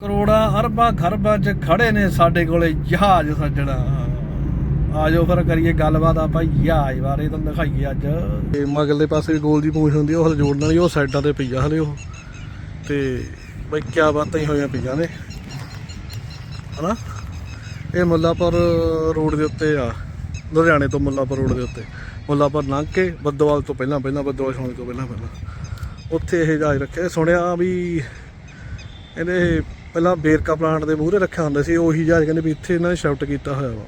ਕਰੋੜਾਂ ਅਰਬਾਂ ਖਰਬਾਂ ਚ ਖੜੇ ਨੇ ਸਾਡੇ ਕੋਲੇ ਜਹਾਜ਼ ਸੱਜਣਾ। ਆਜੋ ਫਿਰ ਕਰੀਏ ਗੱਲਬਾਤ ਆਪਾਂ ਜਹਾਜ਼ ਬਾਰੇ ਤੁਹਾਨੂੰ ਦਿਖਾਈਏ ਅੱਜ। ਤੇ ਮਗਲੇ ਪਾਸੇ ਵੀ ਗੋਲ ਦੀ ਪੂੰਛ ਹੁੰਦੀ ਉਹ ਹਲੇ ਜੋੜਨ ਵਾਲੀ, ਉਹ ਸਾਈਡਾਂ ਤੇ ਪਈਆ ਹਲੇ ਉਹ। ਤੇ ਬਈ ਕਿਆ ਬਾਤਾਂ ਹੀ ਹੋਈਆਂ ਪਈਆਂ ਨੇ। ਹਨਾ? ਇਹ ਮੁੱਲਾਪੁਰ ਰੋਡ ਦੇ ਉੱਤੇ ਆ, ਲੁਧਿਆਣੇ ਤੋਂ ਮੁੱਲਾਪੁਰ ਰੋਡ ਦੇ ਉੱਤੇ। ਮੁੱਲਾਪੁਰ ਲੰਘ ਕੇ ਬੱਦੋਵਾਲ ਤੋਂ ਪਹਿਲਾਂ ਪਹਿਲਾਂ ਬੱਦੋਵਾਲ ਛਾਉਣੀ ਤੋਂ ਪਹਿਲਾਂ ਪਹਿਲਾਂ। ਉੱਥੇ ਇਹ ਜਹਾਜ਼ ਰੱਖਿਆ। ਸੁਣਿਆ ਵੀ ਇਹਦੇ ਪਹਿਲਾਂ ਬੇਰਕਾ ਪਲਾਂਟ ਦੇ ਮੂਹਰੇ ਰੱਖਿਆ ਹੁੰਦਾ ਸੀ, ਉਹੀ ਜਹਾਜ਼ ਕਹਿੰਦੇ ਵੀ ਇੱਥੇ ਇਹਨਾਂ ਨੇ ਸ਼ਿਫਟ ਕੀਤਾ ਹੋਇਆ ਵਾ।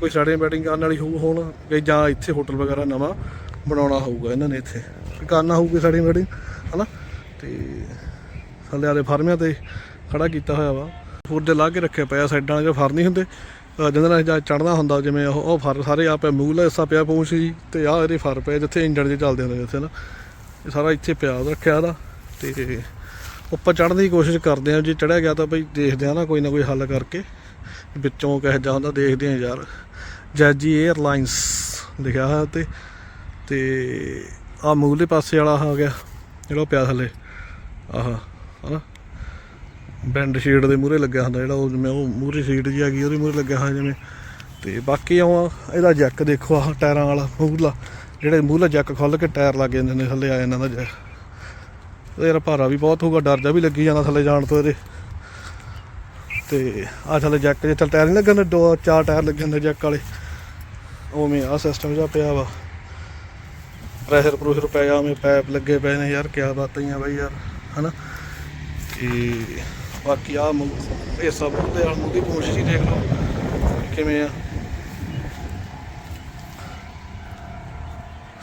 ਕੋਈ ਸਾਡੇ ਬੈਟਿੰਗ ਕਰਨ ਵਾਲੀ ਹੋਊ ਹੁਣ ਕਿ ਜਾਂ ਇੱਥੇ ਹੋਟਲ ਵਗੈਰਾ ਨਵਾਂ ਬਣਾਉਣਾ ਹੋਊਗਾ ਇਹਨਾਂ ਨੇ ਇੱਥੇ। ਕਰਨਾ ਹੋਊਗੀ ਸਾਡੀ ਬੈਟਿੰਗ ਹਨਾ? ਤੇ ਥੱਲੇ ਵਾਲੇ ਫਾਰਮਿਆਂ ਤੇ ਖੜਾ ਕੀਤਾ ਹੋਇਆ ਵਾ। ਫੂਰ ਦੇ ਲਾ ਕੇ ਰੱਖਿਆ ਪਿਆ, ਸਾਈਡਾਂ ਵਾਲੇ ਫਰ ਨਹੀਂ ਹੁੰਦੇ। ਜਿਹਦੇ ਨਾਲ ਜਾਂ ਚੜਨਾ ਹੁੰਦਾ, ਜਿਵੇਂ ਉਹ ਉਹ ਫਰ ਸਾਰੇ ਆ ਪਿਆ ਮੂਲ ਹਿੱਸਾ ਪਿਆ ਪਹੁੰਚ ਜੀ ਤੇ ਆਹ ਇਹਦੇ ਫਰ ਪਏ ਜਿੱਥੇ ਇੰਜਣ ਜੇ ਚੱਲਦੇ ਹੁੰਦੇ ਜਿੱਥੇ ਨਾ ਇਹ ਸਾਰਾ ਇੱਥੇ ਪਿਆ ਰੱਖਿਆ ਇਹਦਾ ਤੇ ਉੱਪਰ ਚੜ੍ਹਨ ਦੀ ਕੋਸ਼ਿਸ਼ ਕਰਦੇ ਆ ਜੇ ਚੜਿਆ ਗਿਆ ਤਾਂ ਬਈ ਦੇਖਦੇ ਆ ਨਾ ਕੋਈ ਨਾ ਕੋਈ ਹੱਲ ਕਰਕੇ। ਵਿੱਚੋਂ ਕਹਿ ਜਿਹਾ ਹੁੰਦਾ ਦੇਖਦੇ ਆ ਯਾਰ। ਜੈਜੀ 에ਅਰਲਾਈਨਸ ਲਿਖਿਆ ਹੋਇਆ ਤੇ ਤੇ ਆ ਮੂਲੇ ਪਾਸੇ ਵਾਲਾ ਆ ਗਿਆ, ਜਿਹੜਾ ਉਹ ਪਿਆ ਥੱਲੇ। ਆਹ, ਹਨਾ? ਬੈਂਡ ਸ਼ੀਟ ਦੇ ਮੂਹਰੇ ਲੱਗਿਆ ਹੁੰਦਾ ਜਿਹੜਾ ਉਹ ਜਿਵੇਂ ਉਹ ਮੂਹਰੇ ਸ਼ੀਟ ਜੀ ਆ ਗਈ ਉਹਦੇ ਮੂਹਰੇ ਲੱਗਿਆ ਹੋਇਆ ਜਿਵੇਂ। ਤੇ ਬਾਕੀ ਆ ਇਹਦਾ ਜੈਕ ਦੇਖੋ ਆਹ ਟਾਇਰਾਂ ਵਾਲਾ ਮੂਹਲਾ ਜਿਹੜੇ ਮੂਹਲਾ ਜੈਕ ਖੁੱਲ ਕੇ ਟਾਇਰ ਲੱਗ ਜਾਂਦੇ ਨੇ, ਥੱਲੇ ਆ ਇਹਨਾਂ ਦਾ ਜੈਕ। ਯਾਰ ਭਾਰਾ ਵੀ ਬਹੁਤ ਹੋਊਗਾ, ਡਰ ਜਾ ਵੀ ਲੱਗੀ ਜਾਂਦਾ ਥੱਲੇ ਜਾਣ ਤੋਂ ਇਹਦੇ। ਤੇ ਆ ਥੱਲੇ ਜੈਕ ਜੇ ਟਾਇਰ ਨਹੀਂ ਲੱਗਣ ਦੋ ਚਾਰ ਟਾਇਰ ਲੱਗੇ ਹੁੰਦੇ ਜੈਕ ਵਾਲੇ। ਉਵੇਂ ਆ ਸਿਸਟਮ ਜਿਹਾ ਪਿਆ ਵਾ। ਪ੍ਰੈਸ਼ਰ ਪ੍ਰੂਸ਼ਰ ਪਿਆ ਉਵੇਂ ਪੈਪ ਲੱਗੇ ਪਏ ਨੇ ਯਾਰ, ਕਿਆ ਬਾਤਾਂ ਹੀ ਆ ਬਾਈ ਯਾਰ, ਹਨਾ? ਤੇ ਬਾਕੀ ਆ ਇਹ ਸਭ ਦੇ ਨਾਲ ਮੂਦੀ ਪਹੁੰਚ ਜੀ ਦੇਖ ਲਓ, ਕਿਵੇਂ ਆ।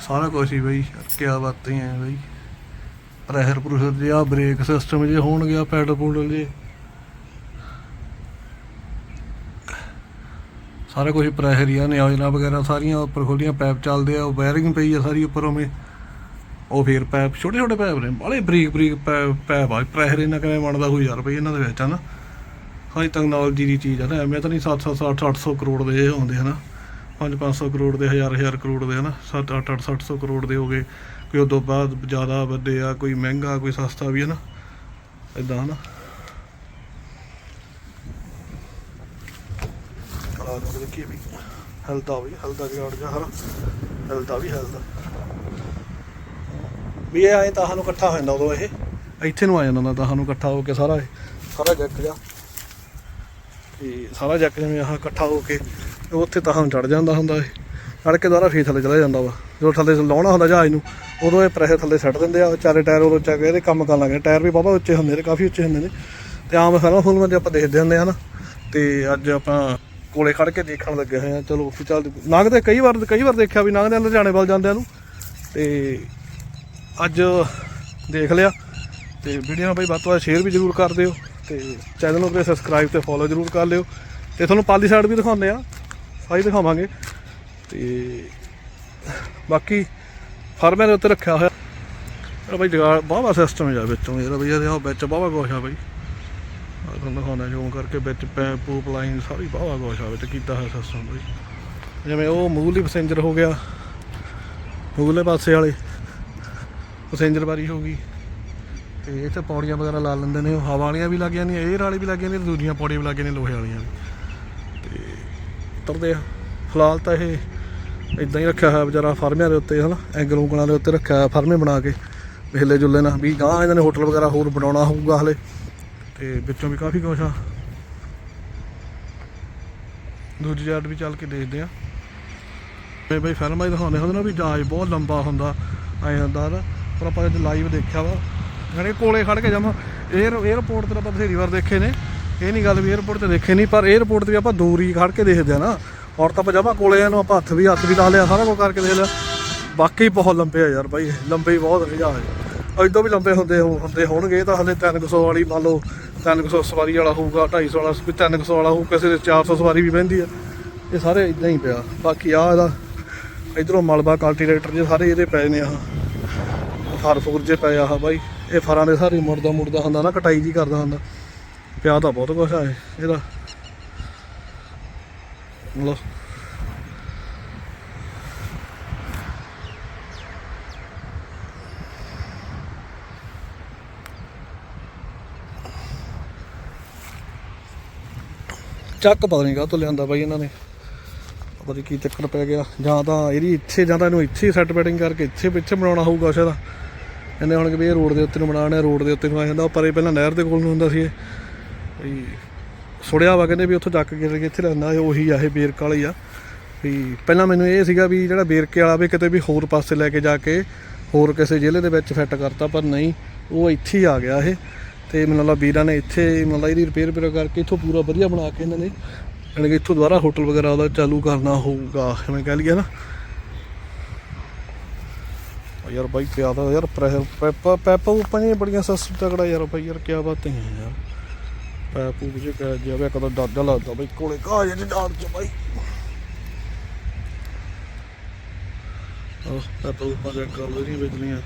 ਸਾਰਾ ਕੁਝ ਹੀ ਬਈ ਯਾਰ ਕਿਆ ਬਾਤਾਂ ਹੀ ਆ ਬਈ। ਪ੍ਰੈਸ਼ਰ ਪ੍ਰੂਸ਼ਰ ਜੇ ਆ, ਬ੍ਰੇਕ ਸਿਸਟਮ ਜੇ ਹੋਣਗੇ ਆ, ਪੈਡਲ ਪੂਡਲ ਜੇ। ਸਾਰਾ ਕੁਝ ਪ੍ਰੈਸ਼ਰ ਹੀ ਆ ਨਿਆਜਨਾ ਵਗੈਰਾ ਸਾਰੀਆਂ ਉੱਪਰ ਖੋਲੀਆਂ ਪੈਪ ਚੱਲਦੇ ਆ, ਉਹ ਵਾਇਰਿੰਗ ਪਈ ਆ ਸਾਰੀ ਉੱਪਰ ਉਵੇਂ ਉਹ ਫੇਰ ਪੈਪ ਛੋਟੇ ਛੋਟੇ ਪੈਪ ਨੇ ਬਾਲੇ ਬਰੀਕ ਬਰੀਕ ਪੈਪ ਪੈਪ ਆ। ਪ੍ਰੈਸ਼ਰ ਇਹਨਾਂ ਕਿਵੇਂ ਬਣਦਾ ਹੋਈ ਯਾਰ ਬਈ ਇਹਨਾਂ ਦੇ ਵਿੱਚ, ਹਨਾ? ਹਾਈ ਟੈਕਨੋਲੋਜੀ ਦੀ ਚੀਜ਼ ਆ ਨਾ, ਐਵੇਂ ਤਾਂ ਨਹੀਂ 700 800 ਕਰੋੜ ਦੇ ਇਹ ਹੁੰਦੇ ਹਨਾ 5 500 ਕਰੋੜ ਦੇ, ਹਜ਼ਾਰ ਹਜ਼ਾਰ ਕਰੋੜ ਦੇ, ਹਨਾ? 7 8 8 700 ਕਰੋੜ ਦੇ ਹੋ ਗਏ। ਕੋਈ ਉਦੋਂ ਬਾਅਦ ਜ਼ਿਆਦਾ ਵੱਡੇ ਆ, ਕੋਈ ਮਹਿੰਗਾ, ਕੋਈ ਸਸਤਾ ਵੀ ਹੈ ਨਾ ਇਦਾਂ ਹਨਾ। ਆ ਦੇਖੀ ਵੀ ਹਲਦਾ ਵੀ ਹਲਦਾ ਜਗਾੜ ਜਾ ਹਰ ਹਲਦਾ ਵੀ ਹਲਦਾ ਵੀ ਇਹ ਆਏ ਤਾਂ ਸਾਨੂੰ ਇਕੱਠਾ ਹੋ ਜਾਂਦਾ ਉਦੋਂ ਇਹ, ਇੱਥੇ ਨੂੰ ਆ ਜਾਂਦਾ ਤਾਂ ਸਾਨੂੰ ਇਕੱਠਾ ਹੋ ਕੇ ਸਾਰਾ ਇਹ, ਸਾਰਾ ਜੱਕ ਜਾ ਤੇ ਸਾਰਾ ਜੱਕ ਜਿਵੇਂ ਆਹ ਇਕੱਠਾ ਹੋ ਕੇ, ਉੱਥੇ ਤਾਂ ਚੜ ਜਾਂਦਾ ਹੁੰਦਾ ਇਹ। ਚੜ ਕੇ ਦੁਬਾਰਾ ਫੇਰ ਥੱਲੇ ਚਲਾ ਜਾਂਦਾ ਵਾ। ਜਦੋਂ ਥੱਲੇ ਲਾਉਣਾ ਹੁੰਦਾ ਜਹਾਜ਼ ਨੂੰ, ਉਦੋਂ ਇਹ ਪ੍ਰੈਸ਼ਰ ਥੱਲੇ ਸੱਟ ਦਿੰਦੇ ਆ ਚਾਰੇ ਟਾਇਰ ਉਦੋਂ ਚੱਕ ਇਹਦੇ ਕੰਮ ਕਰਨ ਲੱਗੇ ਟਾਇਰ ਵੀ ਬਾਬਾ ਉੱਚੇ ਹੁੰਦੇ ਨੇ, ਕਾਫੀ ਉੱਚੇ ਹੁੰਦੇ ਨੇ। ਤੇ ਆਮ ਫਿਲਮਾਂ ਫੁਲਮਾਂ 'ਚ ਆਪਾਂ ਦੇਖਦੇ ਹੁੰਦੇ ਹਨ। ਤੇ ਅੱਜ ਆਪਾਂ ਕੋਲੇ ਖੜ ਕੇ ਦੇਖਣ ਲੱਗੇ ਹੋਏ ਆ। ਚਲੋ ਫਿਰ ਚੱਲ ਲੰਘਦੇ, ਕਈ ਵਾਰ ਕਈ ਵਾਰ ਦੇਖਿਆ ਵੀ ਲੰਘਦੇ ਲੁਧਿਆਣੇ ਵੱਲ ਜਾਂਦਿਆਂ ਨੂੰ। ਤੇ ਅੱਜ ਦੇਖ ਲਿਆ। ਤੇ ਵੀਡੀਓ ਨੂੰ ਬਈ ਵੱਧ ਤੋਂ ਵੱਧ ਸ਼ੇਅਰ ਵੀ ਜ਼ਰੂਰ ਕਰ ਦਿਓ। ਤੇ ਚੈਨਲ ਨੂੰ ਵੀ ਸਬਸਕ੍ਰਾਈਬ ਤੇ ਫੋਲੋ ਜ਼ਰੂਰ ਕਰ ਲਿਓ। ਤੇ ਤੁਹਾਨੂੰ ਪਾਲੀ ਸਾਈਡ ਵੀ ਦਿਖਾਉਂਦੇ ਆ। ਸਾਰੀ ਦਿਖਾਵਾਂਗੇ। ਤੇ ਬਾਕੀ ਫਾਰਮੇ ਦੇ ਉੱਤੇ ਰੱਖਿਆ ਹੋਇਆ। ਇਹ ਬਈ ਜਗਾੜ ਬਾਵਾ ਸਿਸਟਮ ਜਾ ਵਿੱਚੋਂ ਯਾਰ ਬਈ, ਇਹਦੇ ਵਿੱਚ ਬਾਵਾ ਕੁਛ ਆ ਬਈ। ਆ ਤੁਹਾਨੂੰ ਦਿਖਾਉਣਾ ਜੂਮ ਕਰਕੇ ਵਿੱਚ ਪੈਪ ਪੂਪ ਲਾਈਨ ਸਾਰੀ ਬਾਵਾ ਕੁਛ ਆ ਵਿੱਚ ਕੀਤਾ ਹੋਇਆ ਸਿਸਟਮ ਬਈ। ਜਿਵੇਂ ਉਹ ਮੂਲੀ ਪੈਸੇਂਜਰ ਹੋ ਗਿਆ, ਮੂਲੇ ਪਾਸੇ ਵਾਲੇ। ਪੈਸੇਂਜਰ ਬਾਰੀ ਹੋ ਗਈ। ਤੇ ਇੱਥੇ ਪੌੜੀਆਂ ਵਗੈਰਾ ਲਾ ਲੈਂਦੇ ਨੇ, ਉਹ ਹਵਾ ਵਾਲੀਆਂ ਵੀ ਲੱਗ ਜਾਂਦੀਆਂ 에ਅਰ ਵਾਲੀ ਵੀ ਲੱਗ ਜਾਂਦੀਆਂ ਤੇ ਦੂਜੀਆਂ ਪੌੜੀਆਂ ਵੀ ਲੱਗ ਜਾਂਦੀਆਂ ਲੋਹੇ ਵਾਲੀਆਂ ਵੀ। ਤੇ ਉਤਰਦੇ ਆ। ਫਿਲਹਾਲ ਤਾਂ ਇਹ ਇਦਾਂ ਹੀ ਰੱਖਿਆ ਹੋਇਆ ਵਿਚਾਰਾ ਫਾਰਮਿਆਂ ਦੇ ਉੱਤੇ, ਹਨਾ? ਐਂਗਲ ਉਂਗਲਾਂ ਦੇ ਉੱਤੇ ਰੱਖਿਆ ਹੋਇਆ ਫਾਰਮੇ ਬਣਾ ਕੇ ਹਿੱਲੇ ਜੁੱਲੇ ਨਾਲ। ਵੀ ਗਾਂ ਇਹਨਾਂ ਨੇ ਹੋਟਲ ਵਗੈਰਾ ਹੋਰ ਬਣਾਉਣਾ ਹੋਊਗਾ ਹਲੇ, ਤੇ ਵਿੱਚੋਂ ਵੀ ਕਾਫੀ ਕੁਛ ਆ। ਦੂਜੀ ਜਾਟ ਵੀ ਚੱਲ ਕੇ ਦੇਖਦੇ ਆ ਤੇ ਬਈ ਫਿਲਮਾਂ ਹੀ ਦਿਖਾਉਂਦੇ ਹੁੰਦੇ ਨਾ ਵੀ ਜਹਾਜ਼ ਬਹੁਤ ਲੰਬਾ ਹੁੰਦਾ, ਐ ਹੁੰਦਾ ਨਾ, ਪਰ ਆਪਾਂ ਅੱਜ ਲਾਈਵ ਦੇਖਿਆ ਵਾ। ਜਿਹੜੇ ਕੋਲੇ ਖੜ ਕੇ ਜਾਵਾਂ ਏਅਰ 에ਅਰਪੋਰਟ ਤੇ ਆਪਾਂ ਬਥੇਰੀ ਵਾਰ ਦੇਖੇ ਨੇ। ਇਹ ਨਹੀਂ ਗੱਲ ਵੀ 에ਅਰਪੋਰਟ ਤੇ ਦੇਖੇ ਨਹੀਂ ਪਰ 에ਅਰਪੋਰਟ ਤੇ ਵੀ ਆਪਾਂ ਦੂਰੀ ਹੀ ਖੜ ਕੇ ਦੇਖਦੇ ਆ ਨਾ। ਔਰ ਤਾਂ ਆਪਾਂ ਜਮਾ ਕੋਲੇ ਆ ਆਪਾਂ ਹੱਥ ਵੀ ਹੱਥ ਵੀ ਲਾ ਲਿਆ, ਸਾਰਾ ਕੁਝ ਕਰਕੇ ਦੇਖ ਲਿਆ। ਬਾਕੀ ਬਹੁਤ ਲੰਬੇ ਆ ਯਾਰ ਬਾਈ, ਲੰਬੇ ਹੀ ਬਹੁਤ ਨੇ ਜਹਾਜ਼ ਇਦੋਂ ਵੀ ਲੰਬੇ ਹੁੰਦੇ ਹੋ- ਹੁੰਦੇ ਹੋਣਗੇ ਇਹ ਤਾਂ ਹਲੇ 300 ਵਾਲੀ ਮੰਨ ਲਓ 300 ਸਵਾਰੀ ਵਾਲਾ ਹੋਊਗਾ 250 ਵਾਲਾ, ਵੀ 300 ਵਾਲਾ ਹੋਊ, ਕਿਸੇ ਦੇ 400 ਸਵਾਰੀ ਵੀ ਬਹਿੰਦੀ ਆ। ਇਹ ਸਾਰੇ ਇਦਾਂ ਹੀ ਪਿਆ। ਬਾਕੀ ਆ ਇਹਦਾ, ਇਧਰੋਂ ਮਲਬਾ ਕਲਟੀਵੇਟਰ ਜੇ ਸਾਰੇ ਇਹਦੇ ਪਏ ਨੇ ਆਹ। ਫਰ ਫੁਰ ਜੇ ਪਏ ਆਹ ਬਾਈ। ਇਹ ਫਰਾਂ ਦੇ ਸਾਰੇ ਮੁਰਦਾ ਮੁਰਦਾ ਹੁੰਦਾ ਨਾ, ਕਟਾਈ ਜੀ ਕਰਦਾ ਹੁੰਦਾ। ਪਿਆ ਤਾਂ ਬਹੁਤ ਕੁਛ ਆ ਇਹਦਾ ਲੋ ਚੱਕ ਪਤਾ ਨਹੀਂ ਕਾਹ ਤੋਂ ਲਿਆਂਦਾ ਬਾਈ ਇਹਨਾਂ ਨੇ। ਪਤਾ ਨਹੀਂ ਕੀ ਚੱਕਰ ਪੈ ਗਿਆ। ਜਾਂ ਤਾਂ ਇਹਦੀ ਇੱਥੇ, ਜਾਂ ਤਾਂ ਇਹਨੂੰ ਇੱਥੇ ਸੈੱਟ ਬੈਟਿੰਗ ਕਰਕੇ ਇੱਥੇ ਪਿੱਛੇ ਬਣਾਉਣਾ ਹੋਊਗਾ ਸ਼ਾਇਦ। ਇਹਨੇ ਹੁਣ ਕਿ ਵੀ ਇਹ ਰੋਡ ਦੇ ਉੱਤੇ ਨੂੰ ਬਣਾਉਣਾ, ਰੋਡ ਦੇ ਉੱਤੇ ਨੂੰ ਆ ਜਾਂਦਾ। ਪਰ ਇਹ ਪਹਿਲਾਂ ਨਹਿਰ ਦੇ ਕੋਲ ਨੂੰ ਹੁੰਦਾ ਸੀ ਇਹ। ਵੀ ਸੁੜਿਆ ਵਾ ਕਹਿੰਦੇ ਵੀ ਉੱਥੋਂ ਚੱਕ ਕੇ ਕੇ ਇੱਥੇ ਲੈਂਦਾ ਇਹ ਉਹੀ ਆ, ਇਹ ਬੇਰਕ ਵਾਲੀ ਆ। ਵੀ ਪਹਿਲਾਂ ਮੈਨੂੰ ਇਹ ਸੀਗਾ ਵੀ ਜਿਹੜਾ ਬੇਰਕੇ ਵਾਲਾ ਵੀ ਕਿਤੇ ਵੀ ਹੋਰ ਪਾਸੇ ਲੈ ਕੇ ਜਾ ਕੇ ਹੋਰ ਕਿਸੇ ਜ਼ਿਲ੍ਹੇ ਦੇ ਵਿੱਚ ਫਿੱਟ ਕਰਤਾ, ਪਰ ਨਹੀਂ, ਉਹ ਇੱਥੇ ਹੀ ਆ ਗਿਆ ਇਹ। ਤੇ ਮੈਨੂੰ ਲੱਗਦਾ ਵੀਰਾਂ ਨੇ ਇੱਥੇ ਮਤਲਬ ਇਹਦੀ ਰਿਪੇਅਰ ਪੇਰ ਕਰਕੇ ਇੱਥੋਂ ਪੂਰਾ ਵਧੀਆ ਬਣਾ ਕੇ ਇਹਨਾਂ ਨੇ ਯਾਨੀ ਕਿ ਇੱਥੋਂ ਦੁਬਾਰਾ ਹੋਟਲ ਵਗੈਰਾ ਉਹਦਾ ਚਾਲੂ ਕਰਨਾ ਹੋਊਗਾ ਮੈਂ ਕਹਿ ਲਈਏ ਨਾ। ਯਾਰ ਬਾਈ ਪਿਆ ਤਾਂ ਯਾਰ ਪ੍ਰੈਸ਼ਰ ਪੈਪਾ ਪੈਪਾ ਉਪਾਂ ਨੇ ਬੜੀਆਂ ਸਸਤ ਤਗੜਾ ਯਾਰ ਬਾਈ ਯਾਰ ਕੀ ਬਾਤ ਹੈ ਯਾਰ। ਪੈਪੂ ਜੇ ਕਹਿ ਜਾਵੇ ਕਦੋਂ ਦਾਦਾ ਲੱਗਦਾ ਬਾਈ, ਕੋਲੇ ਕਾਜ ਦੇ ਡਾੜ ਚ ਬਾਈ। ਉਹ ਪੈਪਾ ਉਪਾਂ ਦੇ ਕਰ ਲਈ ਨਹੀਂ ਵੇਚਣੀਆਂ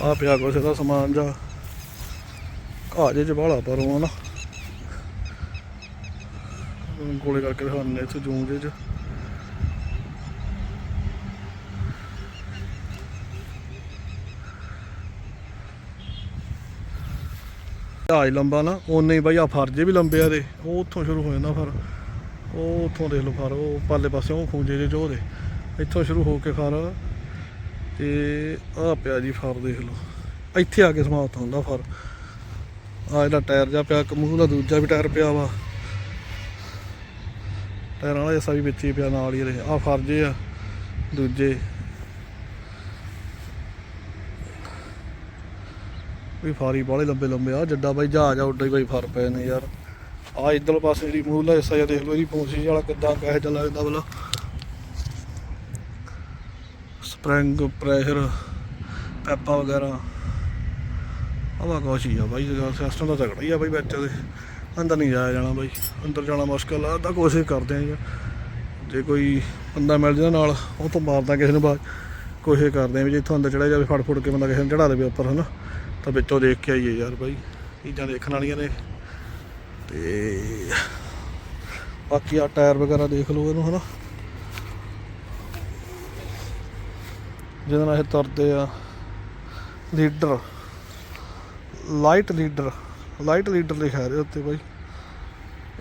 ਆ। ਪਿਆ ਕੁਛ ਦਾ ਸਮਾਨ ਜਾ ਕਾਜੇ ਚ ਬਾਹਲਾ ਪਰ ਨਾ। ਹੁਣ ਗੋਲੇ ਕਰਕੇ ਦਿਖਾਉਂਦੇ ਇੱਥੇ ਜੂਮ ਜੇ ਚ। ਜਹਾਜ਼ ਲੰਬਾ ਨਾ ਉਨੇ ਹੀ ਬਾਈ ਆ ਫਰਜੇ ਵੀ ਲੰਬੇ ਆ ਦੇ, ਉਹ ਉੱਥੋਂ ਸ਼ੁਰੂ ਹੋ ਜਾਂਦਾ ਫਰ। ਉਹ ਉੱਥੋਂ ਦੇਖ ਲਓ ਫਰ, ਉਹ ਪਾਲੇ ਪਾਸੇ ਉਹ ਖੂੰਜੇ ਜੇ ਜੋ ਦੇ, ਇੱਥੋਂ ਸ਼ੁਰੂ ਹੋ ਕੇ ਫਰ, ਤੇ ਆ ਪਿਆ ਜੀ ਫਰ ਦੇਖ ਲਓ। ਇੱਥੇ ਆ ਕੇ ਸਮਾਪਤ ਹੁੰਦਾ ਫਰ। ਆ ਇਹਦਾ ਟਾਇਰ ਜਾ ਪਿਆ, ਕਮੂਹ ਦਾ ਦੂਜਾ ਵੀ ਟਾਇਰ ਪਿਆ ਵਾ। ਟਾਇਰਾਂ ਵਾਲਾ ਜੱਸਾ ਵੀ ਵਿੱਚ ਹੀ ਪਿਆ, ਨਾਲ ਹੀ ਰਹੇ ਆ ਫਰਜੇ ਆ, ਦੂਜੇ। ਵੀ ਫਾਰੀ ਬਾਲੇ ਲੰਬੇ ਲੰਬੇ ਆ, ਜੱਡਾ ਬਾਈ ਜਹਾਜ਼ ਆ, ਉੱਡਾ ਹੀ ਬਾਈ ਫਰ ਪਏ ਨੇ ਯਾਰ। ਆ ਇਧਰਲੇ ਪਾਸੇ ਜਿਹੜੀ ਮੂਹਲਾ ਹਿੱਸਾ ਜਿਹਾ ਦੇਖ ਲਓ ਇਹਦੀ ਪੌਂਸੀ ਵਾਲਾ ਕਿੱਦਾਂ ਕਹਿ ਚੱਲ ਲੱਗਦਾ ਬਲਾ। ਸਪ੍ਰਿੰਗ ਪ੍ਰੈਸ਼ਰ ਪੈਪਾ ਵਗੈਰਾ। ਆਵਾ ਕੁਛ ਹੀ ਆ ਬਾਈ ਸਿਸਟਮ ਤਾਂ ਤਗੜਾ ਹੀ ਆ ਬਾਈ ਵਿੱਚ ਦੇ ਅੰਦਰ ਨਹੀਂ ਜਾਇਆ ਜਾਣਾ ਬਾਈ, ਅੰਦਰ ਜਾਣਾ ਮੁਸ਼ਕਲ ਆ ਤਾਂ ਕੋਸ਼ਿਸ਼ ਕਰਦੇ ਆਂ ਯਾਰ। ਜੇ ਕੋਈ ਬੰਦਾ ਮਿਲ ਜਾਂਦਾ ਨਾਲ, ਉਹ ਤੋਂ ਮਾਰਦਾ ਕਿਸੇ ਨੂੰ ਬਾਅਦ। ਕੋਸ਼ਿਸ਼ ਕਰਦੇ ਆਂ ਵੀ ਜੇ ਇੱਥੋਂ ਅੰਦਰ ਚੜਿਆ ਜਾਵੇ ਫੜ ਫੁੜ ਕੇ ਬੰਦਾ ਕਿਸੇ ਨੂੰ ਚੜਾ ਦੇਵੇ ਉੱਪਰ, ਹਨਾ। ਤਾਂ ਵਿੱਚੋਂ ਦੇਖ ਕੇ ਆਈਏ ਯਾਰ ਬਾਈ, ਚੀਜ਼ਾਂ ਦੇਖਣ ਵਾਲੀਆਂ ਨੇ। ਤੇ ਬਾਕੀ ਆ ਟਾਇਰ ਵਗੈਰਾ ਦੇਖ ਲਓ ਇਹਨੂੰ, ਹਨਾ। ਜਿਹਦੇ ਨਾਲ ਇਹ ਤੁਰਦੇ ਆ। Leader, light leader light leader ਲਿਖਿਆ ਰਿਹਾ ਉੱਤੇ ਬਾਈ।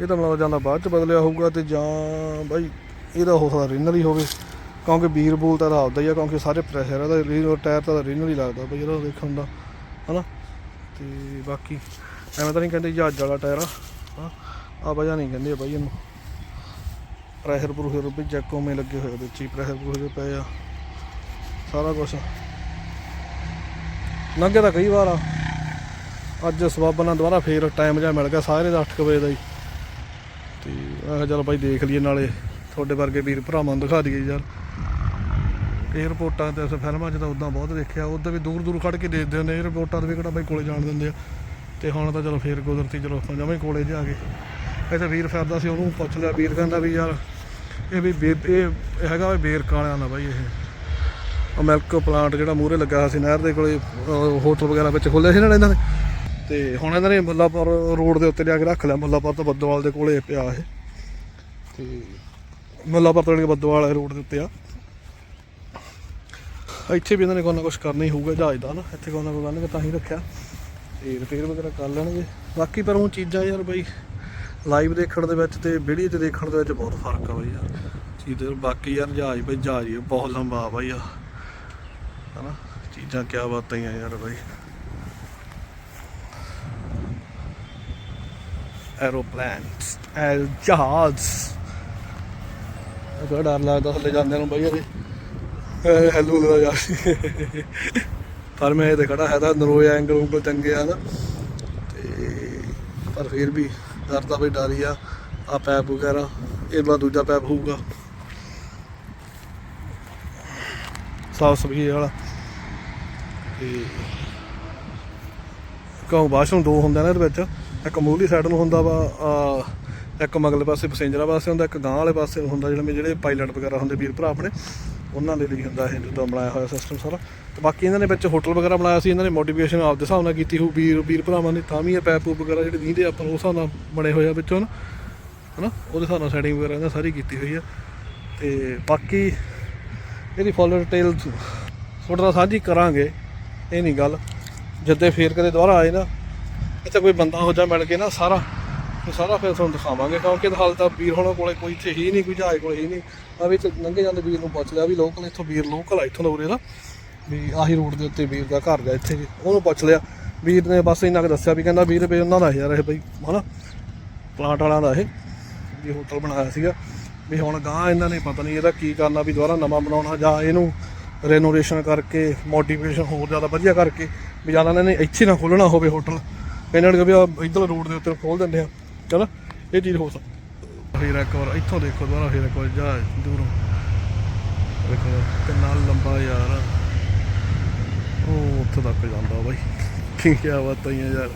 ਇਹ ਤਾਂ ਮਤਲਬ ਜਾਂਦਾ ਬਾਅਦ ਚ ਬਦਲਿਆ ਹੋਊਗਾ ਤੇ ਜਾਂ ਬਾਈ ਇਹਦਾ ਹੋ ਸਕਦਾ ਰੀਨਰ ਹੀ ਹੋਵੇ। ਕਿਉਂਕਿ ਬੀਰ ਬੂਲ ਤਾਂ ਆਪਦਾ ਹੀ ਆ, ਕਿਉਂਕਿ ਸਾਰੇ ਪ੍ਰੈਸ਼ਰ ਇਹਦਾ ਰੀਨਰ ਟਾਇਰ ਤਾਂ ਰੀਨਰ ਹੀ ਲੱਗਦਾ ਬਈ ਇਹਦਾ ਦੇਖਣ ਦਾ। ਹਨਾ? ਤੇ ਬਾਕੀ ਐਵੇਂ ਤਾਂ ਨਹੀਂ ਕਹਿੰਦੇ ਜਹਾਜ਼ ਵਾਲਾ ਟਾਇਰ ਆ ਆ ਵਜ੍ਹਾ ਨਹੀਂ ਕਹਿੰਦੇ ਬਾਈ ਇਹਨੂੰ। ਪ੍ਰੈਸ਼ਰ ਪ੍ਰੂਸ਼ਰ ਵੀ ਜੈਕੋ ਮੇ ਲੱਗੇ ਹੋਏ ਵਿੱਚ ਹੀ, ਪ੍ਰੈਸ਼ਰ ਪ੍ਰੂਸ਼ਰ ਪਏ ਆ। ਸਾਰਾ ਕੁਝ ਲੰਘੇ ਤਾਂ ਕਈ ਵਾਰ ਆ। ਅੱਜ ਸਵਾਬ ਨਾਲ ਦੁਬਾਰਾ ਫੇਰ ਟਾਈਮ ਜਿਹਾ ਮਿਲ ਗਿਆ ਸਾਰੇ ਦਾ 8 ਵਜੇ ਦਾ ਹੀ। ਤੇ ਮੈਂ ਕਿਹਾ ਚੱਲ ਬਾਈ ਦੇਖ ਲਈਏ ਨਾਲੇ। ਤੁਹਾਡੇ ਵਰਗੇ ਵੀਰ ਭਰਾਵਾਂ ਨੂੰ ਦਿਖਾ ਦਈਏ ਯਾਰ। ਏਅਰਪੋਰਟਾਂ ਤੇ ਅਸੀਂ ਫਿਲਮਾਂ 'ਚ ਤਾਂ ਉਦਾਂ ਬਹੁਤ ਦੇਖਿਆ ਉਦਾਂ ਵੀ ਦੂਰ ਦੂਰ ਖੜ ਕੇ ਦੇਖਦੇ ਹੁੰਦੇ ਏਅਰਪੋਰਟਾਂ ਤੇ ਵੀ ਕਿਹੜਾ ਬਾਈ ਕੋਲੇ ਜਾਣ ਦਿੰਦੇ ਆ। ਤੇ ਹੁਣ ਤਾਂ ਚਲੋ ਫੇਰ ਕੁਦਰਤੀ, ਚਲੋ ਆਪਾਂ ਜਮਾਂ ਹੀ ਕੋਲੇ ਜਾ ਕੇ। ਇੱਥੇ ਵੀਰ ਫਿਰਦਾ ਸੀ, ਉਹਨੂੰ ਪੁੱਛ ਲਿਆ, ਵੀਰ ਕਹਿੰਦਾ ਵੀ ਯਾਰ ਇਹ ਵੀ ਬੇ- ਇਹ ਹੈਗਾ ਵੀ ਬੇਰ ਵਾਲਿਆਂ ਦਾ ਬਾਈ ਇਹ। ਉਹ ਮਿਲਕ ਪਲਾਂਟ ਜਿਹੜਾ ਮੂਹਰੇ ਲੱਗਾ ਹੋਇਆ ਸੀ ਨਹਿਰ ਦੇ ਕੋਲੇ ਹੋਟਲ ਵਗੈਰਾ ਵਿੱਚ ਖੋਲ੍ਹੇ ਸੀ ਨਾ ਇਹਨਾਂ ਨੇ। ਤੇ ਹੁਣ ਇਹਨਾਂ ਨੇ ਮੁੱਲਾਪੁਰ ਰੋਡ ਦੇ ਉੱਤੇ ਲਿਆ ਕੇ ਰੱਖ ਲਿਆ, ਮੁੱਲਾਪੁਰ ਤੋਂ ਬੱਦੋਵਾਲ ਦੇ ਕੋਲੇ ਪਿਆ ਇਹ। ਤੇ ਮੁੱਲਾਪੁਰ ਤੋਂ ਬੱਦੋਵਾਲ ਰੋਡ ਦੇ ਉੱਤੇ ਆ। ਇੱਥੇ ਵੀ ਇਹਨਾਂ ਨੇ ਕੋਈ ਨਾ ਕੁਝ ਕਰਨਾ ਹੀ ਹੋਊਗਾ ਜਹਾਜ਼ ਦਾ ਨਾ, ਇੱਥੇ ਕੋਈ ਨਾ ਕੋਈ ਬੰਨ ਤਾਂ ਹੀ ਰੱਖਿਆ। ਤੇ ਰਿਪੇਅਰ ਵਗੈਰਾ ਕਰ ਲੈਣਗੇ। ਬਾਕੀ ਪਰ ਉਹ ਚੀਜ਼ਾਂ ਯਾਰ ਬਈ ਲਾਈਵ ਦੇਖਣ ਦੇ ਵਿੱਚ ਤੇ ਵੀਡੀਓ 'ਚ ਦੇਖਣ ਦੇ ਵਿੱਚ ਬਹੁਤ ਫ਼ਰਕ ਆ ਬਈ ਯਾਰ। ਚੀਜ਼ ਬਾਕੀ ਯਾਰ ਜਹਾਜ਼ ਬਈ, ਜਹਾਜ਼ ਹੀ ਬਹੁਤ ਲੰਬਾ ਆ ਬਈ ਆ। ਹਨਾ? ਚੀਜ਼ਾਂ ਕਿਆ ਬਾਤਾਂ ਹੀ ਆ ਯਾਰ ਬਈ। ਐਰੋਪਲੇਨਸ ਐਲ ਜਹਾਜ਼ ਅਗਰ ਡਰ ਲੱਗਦਾ ਥੱਲੇ ਜਾਂਦੇ ਨੂੰ ਬਈ ਇਹਦੇ? ਹੈਲੂ ਦਾ ਯਾਰ। ਪਰ ਮੈਂ ਇਹ ਤੇ ਖੜਾ ਹੈ ਤਾਂ ਨਰੋਇਆ ਐਂਗਲ ਉਂਗਲ ਚੰਗੇ ਆ ਨਾ। ਤੇ ਪਰ ਫਿਰ ਵੀ ਡਰ ਤਾਂ ਬਈ ਡਰ ਹੀ ਆ ਆ ਪੈਪ ਵਗੈਰਾ, ਇਹਦਾ ਦੂਜਾ ਪੈਪ ਹੋਊਗਾ। ਸਾਫ਼ ਸਫ਼ਾਈ ਵਾਲਾ। ਤੇ ਕਹੋ ਬਾਥਰੂਮ ਦੋ ਹੁੰਦੇ ਨਾ ਇਹਦੇ ਵਿੱਚ। ਇੱਕ ਮੂਹਲੀ ਸਾਈਡ ਨੂੰ ਹੁੰਦਾ ਵਾ ਇੱਕ ਮਗਲੇ ਪਾਸੇ, ਪੈਸੇਂਜਰਾਂ ਪਾਸੇ ਹੁੰਦਾ, ਇੱਕ ਗਾਂ ਵਾਲੇ ਪਾਸੇ ਨੂੰ ਹੁੰਦਾ, ਜਿਹੜੇ ਜਿਹੜੇ ਪਾਇਲਟ ਵਗੈਰਾ ਹੁੰਦੇ, ਵੀਰ ਭਰਾ ਆਪਣੇ। ਉਹਨਾਂ ਦੇ ਲਈ ਹੁੰਦਾ ਇਹ ਜਿੱਦਾਂ ਬਣਾਇਆ ਹੋਇਆ ਸਿਸਟਮ ਸਾਰਾ। ਤੇ ਬਾਕੀ ਇਹਨਾਂ ਨੇ ਵਿੱਚ ਹੋਟਲ ਵਗੈਰਾ ਬਣਾਇਆ ਸੀ, ਇਹਨਾਂ ਨੇ ਮੋਟੀਵੇਸ਼ਨ ਆਪਦੇ ਹਿਸਾਬ ਨਾਲ ਕੀਤੀ ਹੋ ਵੀਰ ਵੀਰ ਭਰਾਵਾਂ ਨੇ ਤਾਂ ਵੀ ਇਹ ਪੈਪ ਵਗੈਰਾ ਜਿਹੜੇ ਦੀਂਦੇ ਆਪਾਂ ਉਸ ਹਿਸਾਬ ਨਾਲ ਬਣੇ ਹੋਏ ਆ ਵਿੱਚੋਂ ਨਾ। ਹਨਾ? ਉਹਦੇ ਹਿਸਾਬ ਨਾਲ ਸੈਟਿੰਗ ਵਗੈਰਾ ਇਹਨਾਂ ਸਾਰੀ ਕੀਤੀ ਹੋਈ ਆ। ਤੇ ਬਾਕੀ ਇਹਦੀ ਫੁੱਲ ਡਿਟੇਲ ਤੁਹਾਡੇ ਨਾਲ ਸਾਂਝੀ ਕਰਾਂਗੇ, ਇਹ ਨਹੀਂ ਗੱਲ। ਜਿੱਦੇ ਫੇਰ ਕਦੇ ਦੁਬਾਰਾ ਆਏ ਨਾ, ਇੱਥੇ ਕੋਈ ਬੰਦਾ ਹੋ ਜਾ ਮਿਲ ਕੇ ਨਾ ਸਾਰਾ ਇਹ ਸਾਰਾ ਫਿਰ ਤੁਹਾਨੂੰ ਦਿਖਾਵਾਂਗੇ, ਕਿਉਂਕਿ ਹਾਲ ਤਾਂ ਵੀਰ ਹੋਣਾ ਕੋਲੇ ਕੋਈ ਇੱਥੇ ਹੀ ਨਹੀਂ, ਕੋਈ ਜਹਾਜ਼ ਕੋਲੇ ਹੀ ਨਹੀਂ। ਆ ਵੀ ਇੱਥੇ ਲੰਘੇ ਜਾਂਦੇ ਵੀਰ ਨੂੰ ਪੁੱਛ ਲਿਆ ਵੀ ਲੋਕਲ ਇੱਥੋਂ ਵੀਰ ਲੋਕਲ ਆ ਇੱਥੋਂ ਦਾ ਉਰੇ ਦਾ, ਵੀ ਆਹੀ ਰੋਡ ਦੇ ਉੱਤੇ ਵੀਰ ਦਾ ਘਰ ਦਾ ਇੱਥੇ। ਜੀ ਉਹਨੂੰ ਪੁੱਛ ਲਿਆ, ਵੀਰ ਨੇ ਬਸ ਇੰਨਾ ਕੁ ਦੱਸਿਆ ਵੀ ਕਹਿੰਦਾ, ਵੀਰ ਵੀ ਉਹਨਾਂ ਦਾ ਯਾਰ ਇਹ ਬਈ, ਹਨਾ? ਪਲਾਂਟ ਵਾਲਿਆਂ ਦਾ ਇਹ, ਵੀ ਹੋਟਲ ਬਣਾਇਆ ਸੀਗਾ। ਵੀ ਹੁਣ ਗਾਂ ਇਹਨਾਂ ਨੇ ਪਤਾ ਨਹੀਂ ਇਹਦਾ ਕੀ ਕਰਨਾ, ਵੀ ਦੁਬਾਰਾ ਨਵਾਂ ਬਣਾਉਣਾ, ਜਾਂ ਇਹਨੂੰ ਰੈਨੋਵੇਸ਼ਨ ਕਰਕੇ ਮੋਡੀਫਿਕੇਸ਼ਨ ਹੋਰ ਜ਼ਿਆਦਾ ਵਧੀਆ ਕਰਕੇ, ਵੀ ਜ਼ਿਆਦਾ ਇਹਨਾਂ ਨੇ ਇੱਥੇ ਨਾ ਖੋਲਣਾ ਹੋਵੇ ਹੋਟਲ ਇਹਨਾਂ ਨੇ ਵੀ ਆਹ ਇੱਧਰ ਰੋਡ ਦੇ ਉੱਤੇ ਖੋਲ ਦਿੰਦੇ ਆ। ਚਲੋ, ਇਹ ਚੀਜ਼ ਹੋ ਸਕਦੀ ਫਿਰ ਇੱਕ ਵਾਰ ਇੱਥੋਂ ਦੇਖੋ ਦੁਬਾਰਾ ਫਿਰ ਇੱਕ ਵਾਰ ਜਾ ਦੂਰੋਂ। ਦੇਖੋ ਕਿੰਨਾ ਲੰਬਾ ਯਾਰ। ਉਹ ਉੱਥੇ ਤੱਕ ਜਾਂਦਾ ਬਾਈ। ਕੀ ਬਾਤਾਂ ਹੀ ਆ ਯਾਰ।